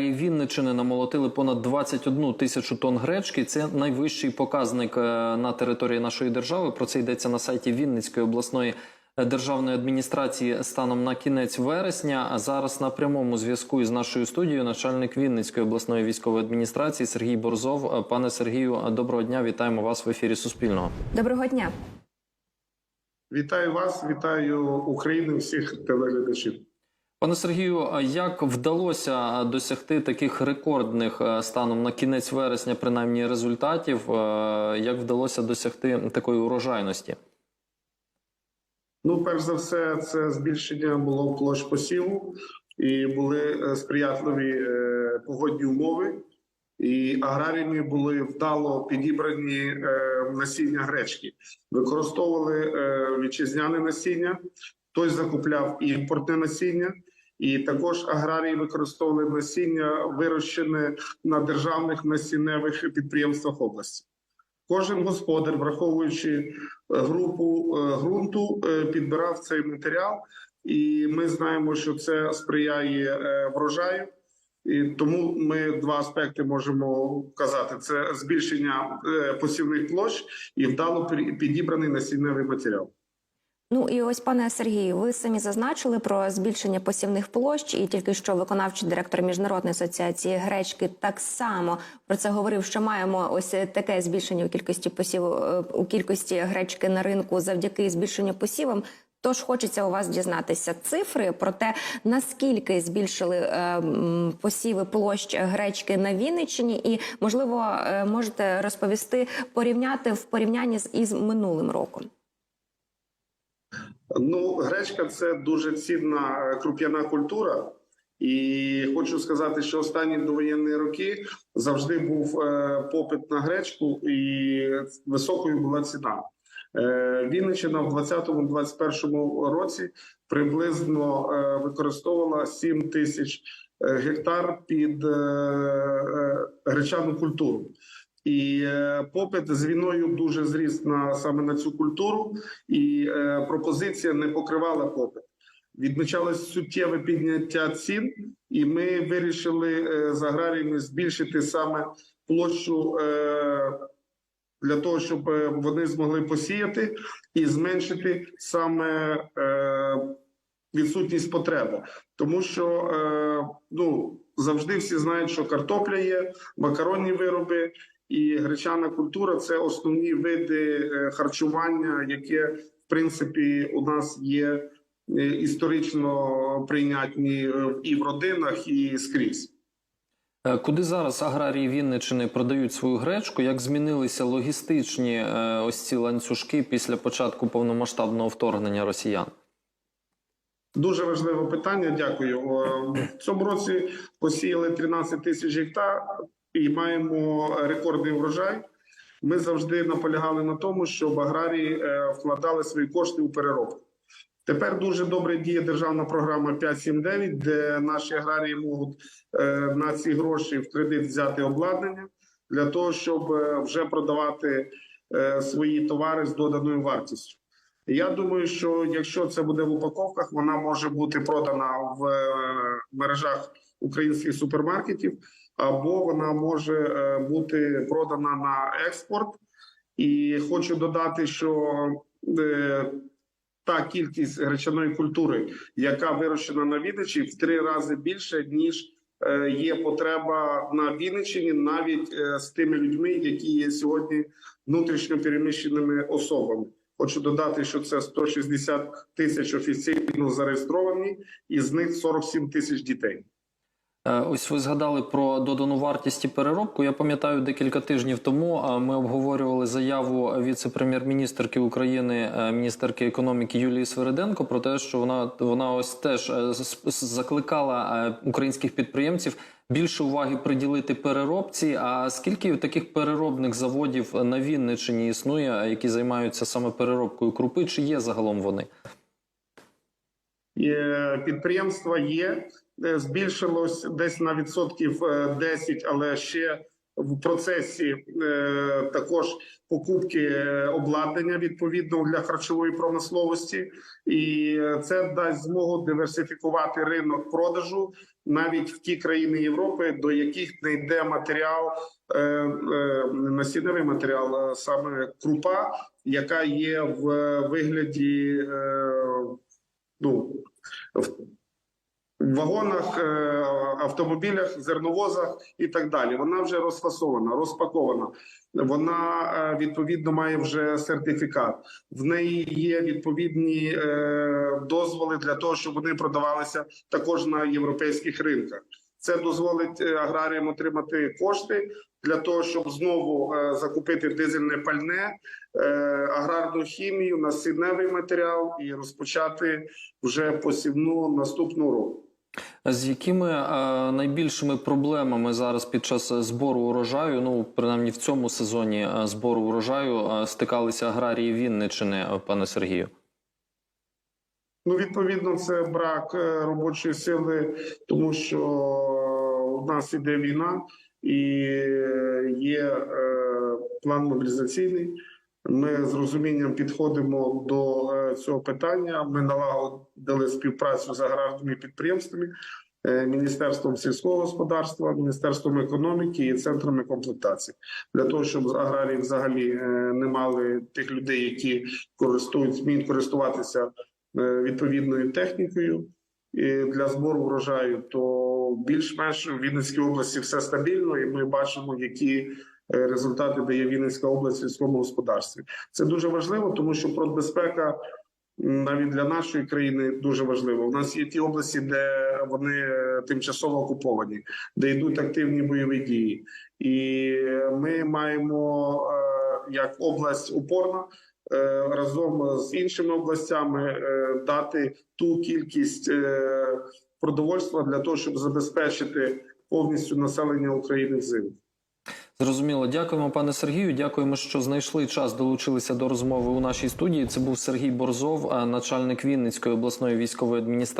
аграрії Вінничини намолотили понад 21 тисячу тонн гречки. Це найвищий показник е, на території нашої держави. Про це йдеться на сайті Вінницької обласної е, державної адміністрації станом на кінець вересня. А зараз на прямому зв'язку із нашою студією начальник Вінницької обласної військової адміністрації Сергій Борзов. Е, Пане Сергію, доброго дня! Вітаємо вас в ефірі Суспільного. Доброго дня. Вітаю вас, вітаю Україну, всіх телеглядачів. Пане Сергію, як вдалося досягти таких рекордних е, станом на кінець вересня, принаймні результатів? Е, Як вдалося досягти такої урожайності? Ну, перш за все, це збільшення було площ посіву, і були е, сприятливі погодні умови, і аграріями були вдало підібрані насіння гречки. Використовували вітчизняне насіння, хтось закупляв імпортне насіння. І також аграрії використовували насіння, вирощене на державних насінневих підприємствах області. Кожен господар, враховуючи е, групу е, ґрунту, е, підбирав цей матеріал, і ми знаємо, що це сприяє врожаю. І тому ми два аспекти можемо вказати: це збільшення посівних площ і вдало підібраний насінневий матеріал. Ну і ось, пане Сергію, ви самі зазначили про збільшення посівних площ, і тільки що виконавчий директор міжнародної асоціації гречки так само про це говорив, що маємо ось таке збільшення у кількості посіву е, у кількості гречки на ринку завдяки збільшенню посівам. Тож хочеться у вас дізнатися цифри про те, наскільки збільшили е, посіви площ гречки на Вінниччині, і можливо е, можете розповісти порівняти в порівнянні з із минулим роком. Ну, гречка це дуже цінна е, круп'яна культура. І хочу сказати, що останні довоєнні роки завжди був е, попит на гречку, і високою була ціна. Е, Вінниччина в 2020-2021 році приблизно використовувала 7 тисяч гектар під гречану культуру. І е, попит з війною дуже зріс на саме на цю культуру, і е, пропозиція не покривала попит. Відмічалось суттєве підняття цін, і ми вирішили е, з аграріями збільшити саме площу для того, щоб вони змогли посіяти і зменшити саме відсутність потреби, тому що ну завжди всі знають, що картопля є, макаронні вироби і гречана культура це основні види е, харчування, яке в принципі у нас є е, історично прийнятні е, і в родинах, і скрізь. Куди зараз аграрії Вінничини продають свою гречку? Як змінилися логістичні ось ці ланцюжки після початку повномасштабного вторгнення росіян? Дуже важливе питання. Дякую. В цьому році посіяли 13 тисяч гектар і маємо рекордний врожай. Ми завжди наполягали на тому, щоб аграрії е, вкладали свої кошти у переробку. Тепер дуже добре діє державна програма 5.7.9, де наші аграрії можуть е, на ці гроші в кредит взяти обладнання для того, щоб е, вже продавати свої товари з доданою вартістю. Я думаю, що якщо це буде в упаковках, вона може бути продана в мережах українських супермаркетів, або вона може е, бути продана на експорт. І хочу додати, що е, та кількість гречаної культури, яка вирощена на Вінниччині, в три рази більше ніж е, є потреба на Вінниччині, навіть з тими людьми, які є сьогодні внутрішньо переміщеними особами. Хочу додати, що це 160 тисяч офіційно зареєстровані, і з них 47 тисяч дітей. Е, Ось ви згадали про додану вартість і переробку. Я пам'ятаю, декілька тижнів тому е, ми обговорювали заяву віце-прем'єр-міністерки України, е, міністерки економіки Юлії Свериденко про те, що вона вона ось теж закликала українських підприємців більше уваги приділити переробці. А скільки таких переробних заводів на Вінниччині існує, які займаються саме переробкою крупи? Чи є загалом вони? Підприємства є, збільшилось десь на відсотків е, 10, але ще в процесі е, також покупки е, обладнання відповідного для харчової промисловості, і е, це дасть змогу диверсифікувати ринок продажу навіть в ті країни Європи, до яких не йде матеріал, е, е, не насінневий матеріал, саме крупа, яка є в вигляді е, ну, в в вагонах, е, автомобілях, зерновозах і так далі. Вона вже розфасована, розпакована. Вона е, відповідно має вже сертифікат. В неї є відповідні е, дозволи для того, щоб вони продавалися також на європейських ринках. Це дозволить аграріям отримати кошти для того, щоб знову закупити дизельне пальне, аграрну хімію, насінневий матеріал і розпочати вже посівну наступного року. З якими е, найбільшими проблемами зараз під час збору урожаю, ну принаймні в цьому сезоні е, збору урожаю, е, стикалися аграрії Вінничини, е, пане Сергію? Ну, відповідно, це брак е, робочої сили, тому що у нас іде війна і е, є е, план мобілізаційний. Ми з розумінням підходимо до е, цього питання. Ми налагодили співпрацю з аграрними підприємствами, е, міністерством сільського господарства, міністерством економіки і центрами комплектації для того, щоб аграрії взагалі е, не мали тих людей, які користують вміють користуватися відповідною технікою і для збору врожаю, то більш-менш в Вінницькій області все стабільно, і ми бачимо, які результати дає Вінницька область в сільському господарстві. Це дуже важливо, тому що продбезпека навіть для нашої країни дуже важлива. У нас є ті області, де вони е, тимчасово окуповані, де йдуть активні бойові дії, і ми маємо е, як область упорна е, разом з іншими областями е, дати ту кількість е, продовольства для того, щоб забезпечити повністю населення України взимку. Зрозуміло, дякуємо, пане Сергію. Дякуємо, що знайшли час, долучилися до розмови у нашій студії. Це був Сергій Борзов, начальник Вінницької обласної військової адміністрації.